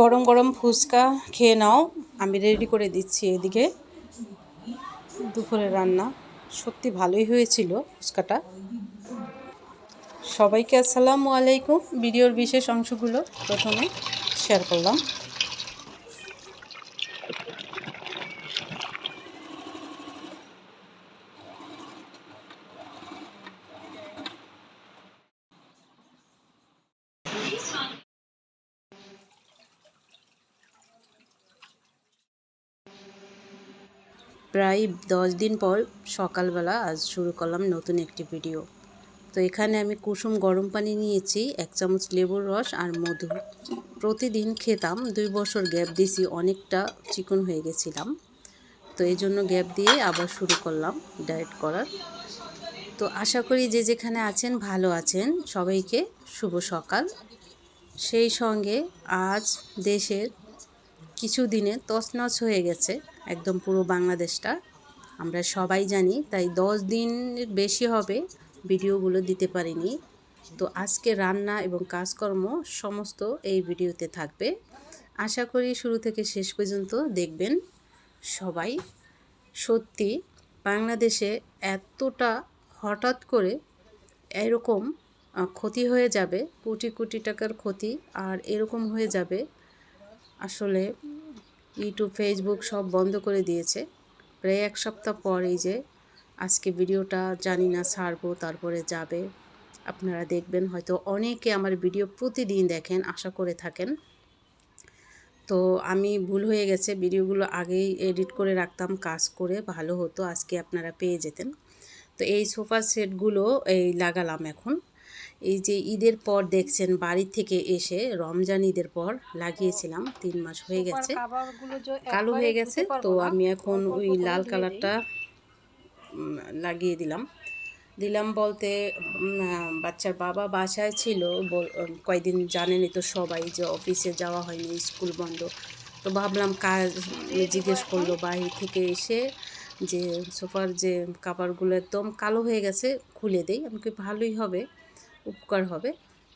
গরম গরম ফুচকা খেয়ে নাও। আমি রেডি করে দিচ্ছি এদিকে দুপুরের রান্না। সত্যি ভালোই হয়েছিল ফুচকাটা। সবাইকে আসসালামু আলাইকুম। ভিডিওর বিশেষ অংশগুলো প্রথমে শেয়ার করলাম। প্রায় দশ দিন পর সকালবেলা আজ শুরু করলাম নতুন একটি ভিডিও। তো এখানে আমি কুসুম গরম পানি নিয়েছি, এক চামচ লেবুর রস আর মধু। প্রতিদিন খেতাম, দুই বছর গ্যাপ দিয়েছি, অনেকটা চিকন হয়ে গেছিলাম। তো এই জন্য গ্যাপ দিয়ে আবার শুরু করলাম ডায়েট করার। তো আশা করি যে যেখানে আছেন, ভালো আছেন। সবাইকে শুভ সকাল। সেই সঙ্গে আজ দেশের কিছু দিনে তছনছ হয়ে গেছে। একদম পুরো বাংলাদেশটা। আমরা সবাই জানি, তাই দশ দিন বেশি হবে ভিডিওগুলো দিতে পারিনি। তো আজকে রান্না এবং কাজকর্ম সমস্ত এই ভিডিওতে থাকবে। আশা করি শুরু থেকে শেষ পর্যন্ত দেখবেন সবাই। সত্যি, বাংলাদেশে এতটা হঠাৎ করে এরকম ক্ষতি হয়ে যাবে, কোটি কোটি টাকার ক্ষতি, আর এরকম হয়ে যাবে, আসলে ইউটিউব ফেসবুক সব বন্ধ করে দিয়েছে। প্রায় এক সপ্তাহ পর এই যে আজকে ভিডিওটা জানি না ছাড়বো, তারপরে যাবে। আপনারা দেখবেন হয়তো অনেকে আমার ভিডিও প্রতিদিন দেখেন, আশা করে থাকেন। তো আমি ভুল হয়ে গেছে, ভিডিওগুলো আগেই এডিট করে রাখতাম, কাজ করে ভালো হতো, আজকে আপনারা পেয়ে যেতেন। তো এই সোফা সেটগুলো এই লাগালাম এখন। এই যে ঈদের পর দেখছেন বাড়ি থেকে এসে রমজান ঈদের পর লাগিয়েছিলাম তিন মাস হয়ে গেছে। কালো হয়ে গেছে তো আমি এখন ওই লাল কালারটা লাগিয়ে দিলাম। দিলাম বলতে বাচ্চার বাবা বাসায় ছিল কয়েকদিন জানেনই তো সবাই যে অফিসে যাওয়া হয়নি স্কুল বন্ধ। তো ভাবলাম কাজ জিজ্ঞেস করল বাহির থেকে এসে যে সোফার যে কাপড়গুলো একদম কালো হয়ে গেছে খুলে দেই। আমাকে ভালোই হবে। উপকার হবে।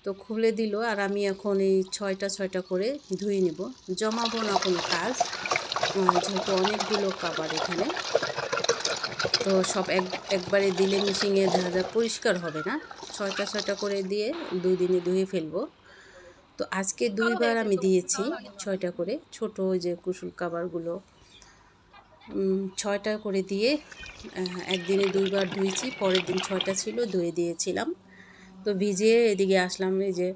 তো খুলে দিল আর আমি এখন এই ছয়টা ছয়টা করে ধুয়ে নিব। জমাবো না কোনো কাজ যেহেতু অনেকগুলো কাবার এখানে। তো সব এক, একবারে দিলে মিশিংয়ে যায় পরিষ্কার হবে না, ছয়টা ছয়টা করে দিয়ে দুই দিনে ধুয়ে ফেলব। তো আজকে দুইবার আমি দিয়েছি ছয়টা করে, ছোট যে কুসুল কাবারগুলো। ছয়টা করে দিয়ে একদিনে দুইবার ধুয়েছি, পরের দিন ছয়টা ছিল, ধুয়ে দিয়েছিলাম। তো ভিজিয়ে এদিকে আসলাম, এই যে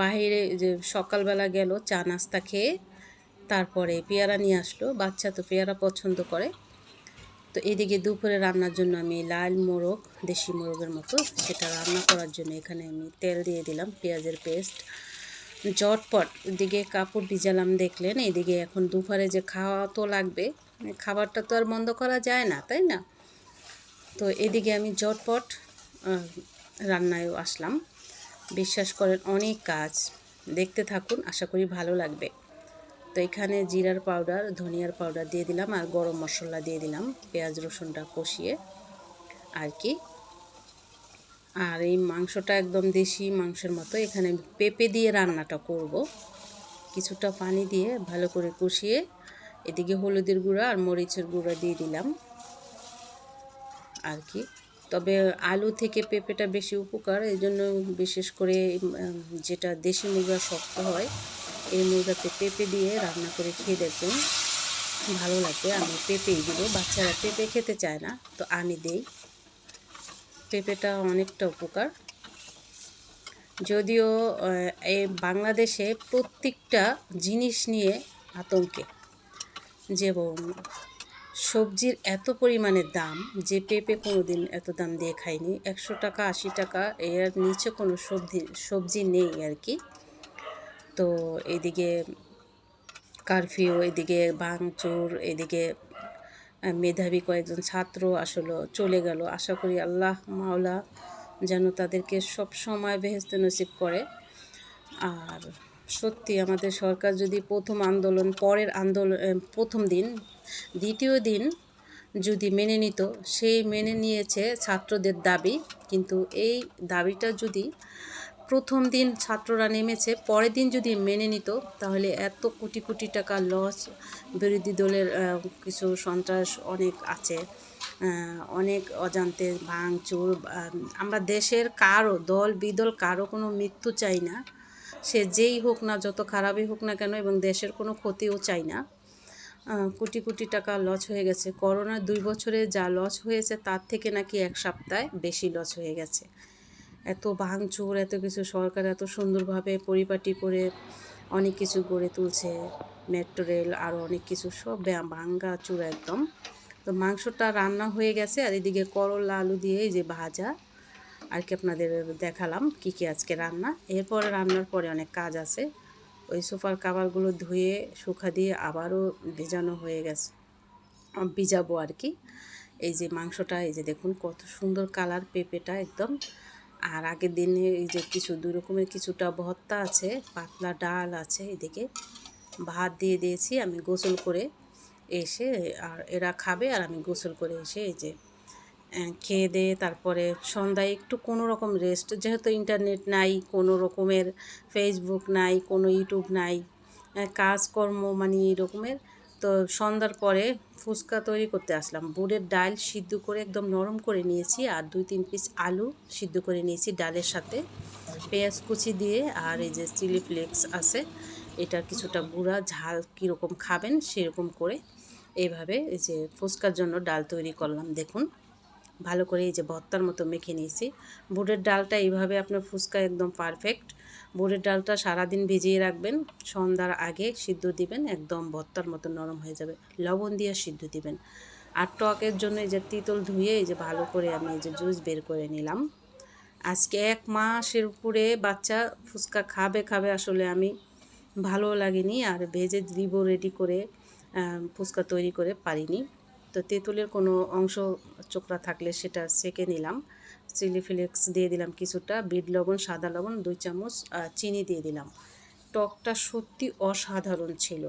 বাহিরে যে সকালবেলা গেল চা নাস্তা খেয়ে তারপরে পেয়ারা নিয়ে আসলো। বাচ্চা তো পেয়ারা পছন্দ করে। তো এদিকে দুপুরে রান্নার জন্য আমি লাল মোরগ, দেশি মোরগের মতো সেটা রান্না করার জন্য এখানে আমি তেল দিয়ে দিলাম, পেঁয়াজের পেস্ট। জটপট এদিকে কাপড় ভিজালাম, দেখলেন এদিকে এখন দুপুরে যে খাওয়া তো লাগবে খাবারটা তো আর বন্ধ করা যায় না, তাই না? তো এদিকে আমি জটপট রান্নায়ও আসলাম। বিশ্বাস করেন, অনেক কাজ। দেখতে থাকুন, আশা করি ভালো লাগবে। তো এখানে জিরার পাউডার, ধনিয়ার পাউডার দিয়ে দিলাম আর গরম মশলা দিয়ে দিলাম। পেঁয়াজ রসুনটা কষিয়ে আর কি। আর এই মাংসটা একদম দেশি মাংসের মতো। এখানে পেঁপে দিয়ে রান্নাটা করব। কিছুটা পানি দিয়ে ভালো করে কষিয়ে এদিকে হলুদের গুঁড়া আর মরিচের গুঁড়া দিয়ে দিলাম। আর কি। তবে আলু থেকে পেঁপেটা বেশি উপকার, এই জন্য বিশেষ করে যেটা দেশি মুরগা শক্ত হয়, এই মুরগাতে পেঁপে দিয়ে রান্না করে খেয়ে দেখবেন, ভালো লাগবে আমি পেঁপেই দিব, বাচ্চারা পেঁপে খেতে চায় না, তো আমি দেই। পেঁপেটা অনেকটা উপকার। যদিও এই বাংলাদেশে প্রত্যেকটা জিনিস নিয়ে আতঙ্কে, যেমন সবজির এত পরিমাণে দাম যে পেঁপে কোনো দিন এত দাম দিয়ে খাইনি। একশো টাকা, আশি টাকা, এর নিচে কোনো সবজি সবজি নেই আর কি। তো এদিকে কারফিউ, এদিকে ভাঙচুর এদিকে মেধাবী কয়েকজন ছাত্র আসলে চলে গেল। আশা করি আল্লাহ, মাওলা যেন তাদেরকে সব সময় বেহেস্ত নসিব করে। আর সত্যি আমাদের সরকার যদি প্রথম আন্দোলন, পরের আন্দোলন প্রথম দিন, দ্বিতীয় দিন যদি মেনে নিত সেই মেনে নিয়েছে ছাত্রদের দাবি। কিন্তু এই দাবিটা যদি প্রথম দিন ছাত্ররা নেমেছে, পরের দিন যদি মেনে নিত, তাহলে এত কোটি কোটি টাকা লস বিরোধী দলের কিছু সন্ত্রাস অনেক আছে অনেক অজান্তে ভাঙচুর আমরা দেশের কারও, দল, বিদল কারও কোনো মৃত্যু চাই না। সে যেই হোক না, যত খারাপই হোক না কেন, এবং দেশের কোনো ক্ষতিও চাই না। কোটি কোটি টাকা লস হয়ে গেছে। করোনার দুই বছরে যা লস হয়েছে, তার থেকে নাকি এক সপ্তাহে বেশি লস হয়ে গেছে। এত ভাঙচুর, এত কিছু সরকার এত সুন্দরভাবে পরিপাটি করে অনেক কিছু গড়ে তুলছে। মেট্রো, রেল আরও অনেক কিছু, সব ভাঙ্গা চূড়া একদম। তো মাংসটা রান্না হয়ে গেছে, আর এদিকে করলা, আলু দিয়ে এই যে ভাজা আর কি আপনাদের দেখালাম কি কি আজকে রান্না। এরপরে রান্নার পরে অনেক কাজ আছে। ওই সোফার কাভারগুলো ধুয়ে, শুকা দিয়ে আবারও ভেজানো হয়ে গেছে। ভিজাবো আর কি। এই যে মাংসটা, এই যে দেখুন কত সুন্দর কালার পেঁপেটা একদম। আর আগের দিনে এই যে কিছু দুই রকমের কিছুটা ভর্তা আছে, পাতলা ডাল আছে, এদিকে ভাত দিয়ে দিয়েছি আমি গোসল করে এসে আর এরা খাবে আর আমি গোসল করে এসে এই যে খেয়ে দিয়ে তারপরে সন্ধ্যায় একটু কোনো রকম রেস্ট যেহেতু ইন্টারনেট নাই, কোনো রকমের ফেসবুক নাই, কোনো ইউটিউব নাই কাজকর্ম মানে এই রকমের, তো সন্ধ্যার পরে ফুচকা তৈরি করতে আসলাম। বুড়ের ডাল সিদ্ধ করে একদম নরম করে নিয়েছি, আর দুই তিন পিস আলু সিদ্ধ করে নিয়েছি ডালের সাথে। পেঁয়াজ কুচি দিয়ে, আর এই যে চিলি ফ্লেক্স আছে এটা কিছুটা গুঁড়া, ঝাল কীরকম খাবেন সেরকম করে এইভাবে এই যে ফুচকার জন্য ডাল তৈরি করলাম, দেখুন। ভালো করে এই যে ভর্তার মতো মেখে নিয়েছি। বুটের ডালটা এইভাবে আপনার ফুচকা একদম পারফেক্ট বুটের ডালটা সারাদিন ভিজিয়ে রাখবেন, সন্ধ্যার আগে সিদ্ধ দিবেন, একদম ভর্তার মতো নরম হয়ে যাবে। লবণ দিয়ে সিদ্ধ দিবেন। আর টকের জন্য এই যে তিতল ধুয়ে এই যে ভালো করে আমি এই যে জুস বের করে নিলাম। আজকে এক মাসের উপরে বাচ্চা ফুচকা খাবে খাবে আসলে আমি ভালো লাগেনি আর ভেজে দিব রেডি করে ফুচকা তৈরি করে পারিনি। তো তেঁতুলের কোনো অংশ চোকরা থাকলে সেটা সেকে নিলাম। চিলি ফ্লেক্স দিয়ে দিলাম কিছুটা, বিট লবণ, সাদা লবণ, দুই চামচ চিনি দিয়ে দিলাম। টকটা সত্যি অসাধারণ ছিল।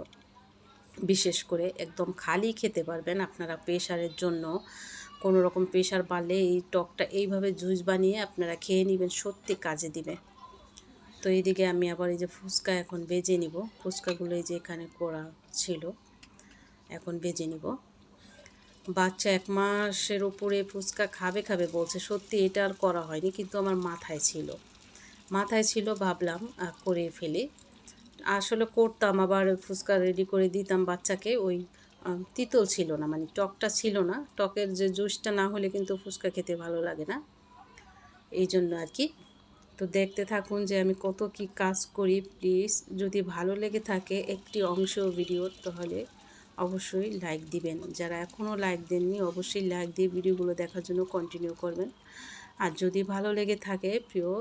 বিশেষ করে একদম খালি খেতে পারবেন আপনারা প্রেশারের জন্য। কোনো রকম প্রেশার বাড়লে এই টকটা এইভাবে জুস বানিয়ে আপনারা খেয়ে নেবেন, সত্যি কাজে দিবে। তো এইদিকে আমি আবার এই যে ফুচকা এখন বেজে নিব। ফুচকাগুলো এই যে এখানে করা ছিল, এখন বেজে নিব। বাচ্চা এক মাসের উপরে ফুচকা খাবে খাবে বলছে, সত্যি এটা আর করা হয়নি, কিন্তু আমার মাথায় ছিল। মাথায় ছিল ভাবলাম করে ফেলে। আসলে করতাম, আবার ফুচকা রেডি করে দিতাম বাচ্চাকে, ওই তিতল ছিল না মানে টকটা ছিল না। টকের যে জুসটা না হলে কিন্তু ফুচকা খেতে ভালো লাগে না। এই জন্য আর কি। তো দেখতে থাকুন যে আমি কত কি কাজ করি, প্লিজ। যদি ভালো লেগে থাকে একটি অংশ ভিডিও, তাহলে অবশ্যই লাইক দিবেন। যারা এখনও লাইক দেননি, অবশ্যই লাইক দিয়ে ভিডিওগুলো দেখার জন্য কন্টিনিউ করবেন। আর যদি ভালো লেগে থাকে, প্রিয়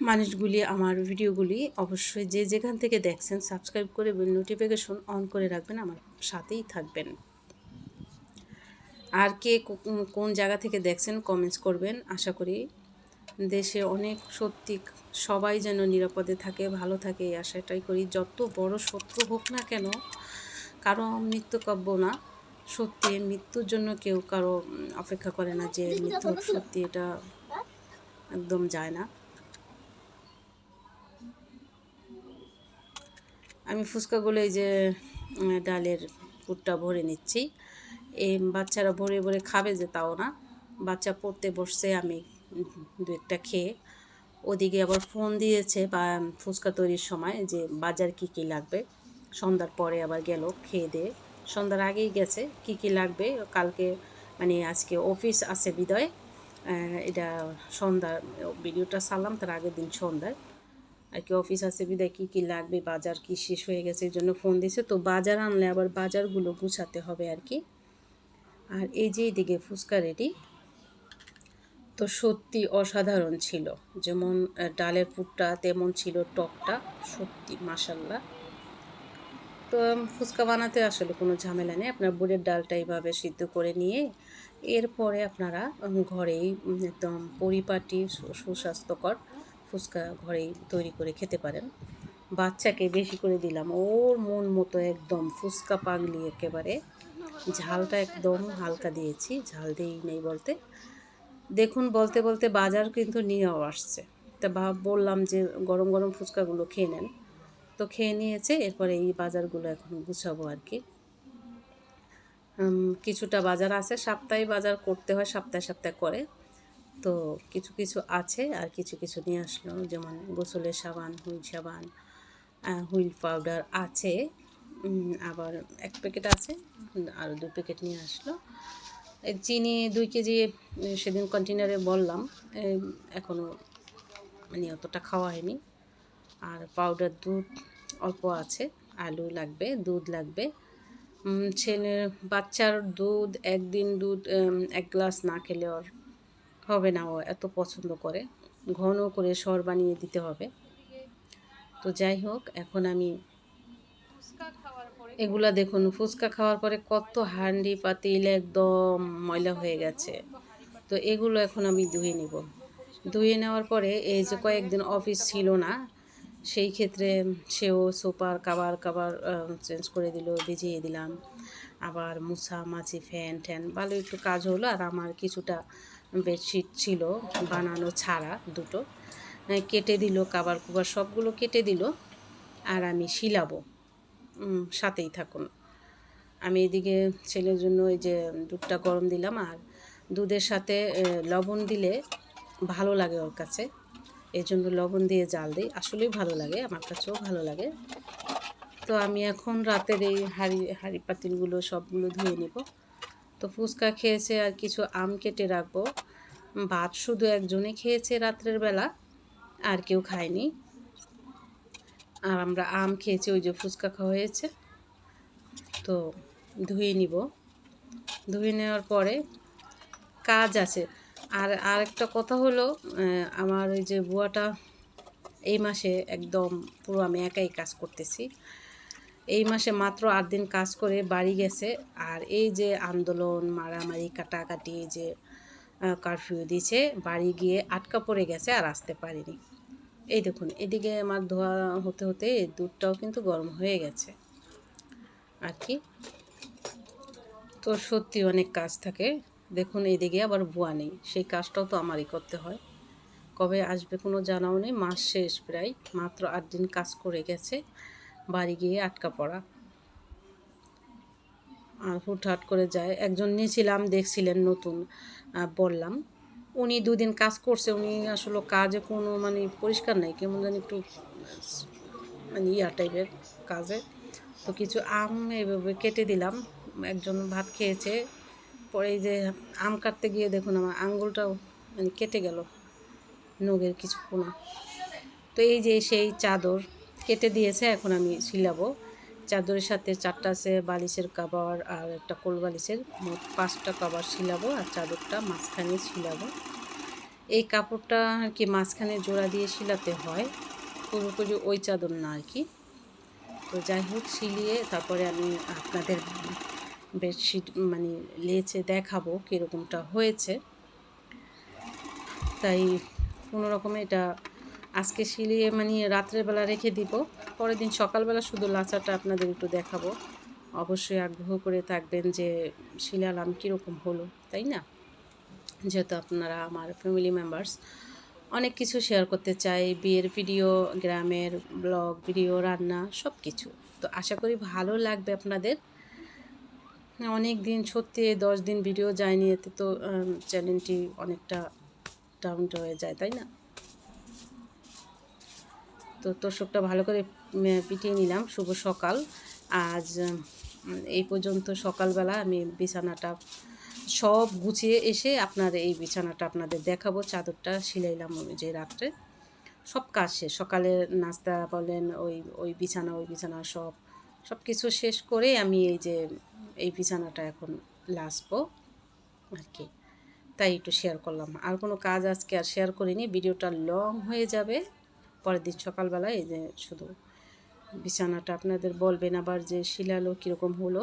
মানুষগুলি, আমার ভিডিওগুলি, অবশ্যই যে যেখান থেকে দেখছেন সাবস্ক্রাইব করে নোটিফিকেশন অন করে রাখবেন, আমার সাথেই থাকবেন। আর কে কোন জায়গা থেকে দেখছেন কমেন্টস করবেন। আশা করি দেশে অনেক সত্যি সবাই যেন নিরাপদে থাকে, ভালো থাকে, এই আশাটাই করি। যত বড় শত্রু হোক না কেন কারও মৃত্যু কাব্য না, সত্যি মৃত্যুর জন্য কেউ কারও অপেক্ষা করে না যে মৃত্যু সত্যি এটা একদম যায় না। আমি ফুচকাগুলো এই যে ডালের পুরটা ভরে নিচ্ছি। এই বাচ্চারা ভরে ভরে খাবে যে তাও না। বাচ্চা পড়তে বসছে, আমি দু একটা খেয়ে। ওদিকে আবার ফোন দিয়েছে বা ফুচকা তৈরির সময় যে বাজার কি কি লাগবে। সন্ধ্যার পরে আবার গেল খেয়ে দিয়ে। সন্ধ্যার আগেই গেছে, কি কি লাগবে? কালকে মানে আজকে অফিস আছে বিদয়। এটা সন্ধ্যা ভিডিওটা সারলাম, তার আগের দিন সন্ধ্যায় আর কি অফিস আছে বিদায়, কী কী লাগবে? বাজার কি শেষ হয়ে গেছে? এই জন্য ফোন দিয়েছে। তো বাজার আনলে আবার বাজারগুলো গুছাতে হবে আর কি। আর এই যে এইদিকে ফুচকা রেডি তো সত্যি অসাধারণ ছিল। যেমন ডালের পুরটা তেমন ছিল, টকটা। সত্যি মাসাল্লাহ তো ফুচকা বানাতে আসলে কোনো ঝামেলা নেই। আপনার বুড়ের ডালটা এইভাবে সিদ্ধ করে নিয়ে এরপরে আপনারা ঘরেই একদম পরিপাটি সুস্বাস্থ্যকর ফুচকা ঘরেই তৈরি করে খেতে পারেন। বাচ্চাকে বেশি করে দিলাম, ওর মন মতো একদম ফুচকা পাগলি একেবারে। ঝালটা একদম হালকা দিয়েছি, ঝাল দিই নেই বলতে। দেখুন, বলতে বলতে বাজার কিন্তু নিয়েও আসছে। তা বললাম যে গরম গরম ফুচকাগুলো খেয়ে নেন। তো খেয়ে নিয়েছে, এরপরে এই বাজারগুলো এখন গুছাবো আর কি। কিছুটা বাজার আছে সাপ্তাহে বাজার করতে হয়, সপ্তাহে সপ্তাহে করে। তো কিছু কিছু আছে আর কিছু কিছু নিয়ে আসলো, যেমন গোসলের সাবান, হুইল সাবান হুইল পাউডার আছে। আবার এক প্যাকেট আছে আর দু প্যাকেট নিয়ে আসলো। চিনি দুই কেজি সেদিন কন্টেনারে বললাম এখনও মানে অতটা খাওয়া হয়নি। আর পাউডার দুধ অল্প আছে, আলু লাগবে, দুধ লাগবে। ছেলের বাচ্চার দুধ, একদিন দুধ এক গ্লাস না খেলে ওর হবে না, ও এত পছন্দ করে। ঘন করে সর বানিয়ে দিতে হবে। তো যাই হোক, এখন আমি এগুলা দেখুন, ফুচকা খাওয়ার পরে কত হান্ডি পাতিল একদম ময়লা হয়ে গেছে। তো এগুলো এখন আমি ধুয়ে নিব। ধুয়ে নেওয়ার পরে এই যে কয়েকদিন অফিস ছিল না সেই ক্ষেত্রে সেও সোপার কাবার কাবার চেঞ্জ করে দিল, ভিজিয়ে দিলাম। আবার মুছা, মাছি, ফ্যান ট্যান ভালো একটু কাজ হলো। আর আমার কিছুটা বেডশিট ছিল বানানো ছাড়া দুটো। কেটে দিল, কাবার কুবার সবগুলো কেটে দিল। আর আমি শিলাবো। সাথেই থাকুন। আমি এদিকে ছেলের জন্য ওই যে দুধটা গরম দিলাম। আর দুধের সাথে লবণ দিলে ভালো লাগে ওর কাছে। এই জন্য লবণ দিয়ে জাল দিই। আসলেই ভালো লাগে, আমার কাছেও ভালো লাগে। তো আমি এখন রাতের এই হাঁড়ি হাঁড়ি পাতিলগুলো সবগুলো ধুয়ে নিব। তো ফুচকা খেয়েছে আর কিছু আম কেটে রাখব। ভাত শুধু একজনে খেয়েছে রাত্রের বেলা, আর কেউ খায়নি। আর আমরা আম খেয়েছি, ওই যে ফুচকা খাওয়া হয়েছে। তো ধুয়ে নিব। ধুয়ে নেওয়ার পরে কাজ আছে। আর আরেকটা কথা হলো আমার ওই যে বুয়াটা এই মাসে একদম পুরো আমি একাই কাজ করতেছি। এই মাসে মাত্র আট দিন কাজ করে বাড়ি গেছে আর এই যে আন্দোলন, মারামারি, কাটাকাটি যে কারফিউ দিয়েছে বাড়ি গিয়ে আটকা পড়ে গেছে আর আসতে পারিনি। এই দেখুন, এদিকে আমার ধোয়া হতে হতে দুধটাও কিন্তু গরম হয়ে গেছে। আর কি? তো সত্যি অনেক কাজ থাকে। দেখুন এদিকে আবার বুয়া নেই। সেই কাজটাও তো আমারই করতে হয়। কবে আসবে কোনো জানাও নেই। মাস শেষ প্রায়। মাত্র আট দিন কাজ করে গেছে। বাড়ি গিয়ে আটকা পড়া। আর হুটহাট করে যায়। একজন নিয়েছিলাম, দেখছিলেন নতুন বললাম। উনি দুদিন কাজ করছে। উনি আসলে কাজে কোনো মানে পরিষ্কার নাই। কেমন জানি একটু মানে ইয়া টাইপের কাজে। তো কিছু আম এইভাবে কেটে দিলাম। একজন ভাত খেয়েছে। পরে যে আম কাটতে গিয়ে দেখুন আমার আঙ্গুলটাও মানে কেটে গেল নখের কিছু কোনা তো এই যে সেই চাদর কেটে দিয়েছে, এখন আমি সিলাবো। চাদরের সাথে চারটা আছে বালিশের কাবার আর একটা কোল বালিশের, মোট পাঁচটা কাবার সিলাবো আর চাদরটা মাঝখানে সিলাবো। এই কাপড়টা আর কি মাঝখানে জোড়া দিয়ে সিলাতে হয়, পুরোপুরি ওই চাদর না আর কি। তো যাই হোক, সিলিয়ে তারপরে আমি আপনাদের বেডশিট মানে লেচে দেখাবো কীরকমটা হয়েছে। তাই কোনো রকমে এটা আজকে সিলিয়ে মানে রাত্রের বেলা রেখে দিব। পরের দিন সকালবেলা শুধু লাচাটা আপনাদের একটু দেখাবো। অবশ্যই আগ্রহ করে থাকবেন যে শিলালাম কীরকম হলো, তাই না? যেহেতু আপনারা আমার ফ্যামিলি মেম্বার্স অনেক কিছু শেয়ার করতে চাই, বিয়ের ভিডিও গ্রামের ব্লগ ভিডিও রান্না সব কিছু তো আশা করি ভালো লাগবে আপনাদের। অনেক দিন সত্যি দশ দিন ভিডিও যায়নি, এতে তো চ্যানেলটি অনেকটা ডাউন হয়ে যায়, তাই না? তো তোষকটা ভালো করে পিটিয়ে নিলাম। শুভ সকাল। আজ এই পর্যন্ত সকালবেলা আমি বিছানাটা সব গুছিয়ে এসে আপনার এই বিছানাটা আপনাদের দেখাবো, চাদরটা সিলাইলাম যে রাত্রে। সব কাজ শেষ। সকালের নাস্তা বলেন, ওই ওই বিছানা ওই বিছানা সব সব কিছু শেষ করে আমি এই যে এই বিছানাটা এখন লাসবো আর কি। তাই একটু শেয়ার করলাম। আর কোনো কাজ আজকে আর শেয়ার করিনি। ভিডিওটা লং হয়ে যাবে। পরের দিন সকালবেলা এই যে শুধু বিছানাটা আপনাদের বলবেন আবার যে শিলালো কীরকম হলো।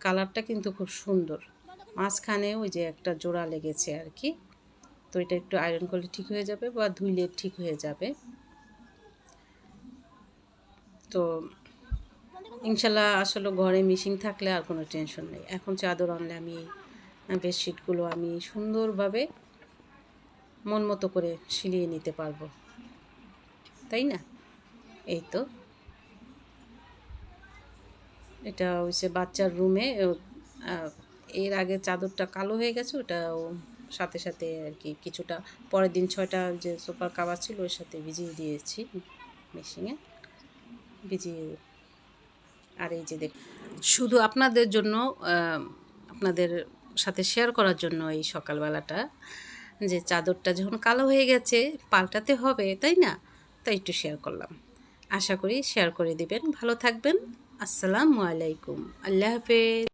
কালারটা কিন্তু খুব সুন্দর। মাঝখানে ওই যে একটা জোড়া লেগেছে আর কি। তো এটা একটু আয়রন করলে ঠিক হয়ে যাবে বা ধুইলে ঠিক হয়ে যাবে। তো ইনশাল্লাহ আসলে ঘরে মিশিং থাকলে আর কোনো টেনশন নেই। এখন চাদর আনলে আমি বেডশিটগুলো আমি সুন্দরভাবে মন মতো করে সিলিয়ে নিতে পারব। তাই না? এই তো। এটা হচ্ছে বাচ্চার রুমে এর আগে চাদরটা কালো হয়ে গেছে, ওটা সাথে সাথে আর কি কিছুটা পরের দিন ছয়টা যে সুপার কাভার ছিল, ওর সাথে ভিজিয়ে দিয়েছি মেশিনে ভিজিয়ে আর এই যে দেখ, শুধু আপনাদের জন্য আপনাদের সাথে শেয়ার করার জন্য এই সকালবেলাটা, যে চাদরটা যখন কালো হয়ে গেছে, পাল্টাতে হবে, তাই না? তাই একটু শেয়ার করলাম। আশা করি শেয়ার করে দিবেন। ভালো থাকবেন। আসসালামু আলাইকুম। আল্লাহ হাফেজ।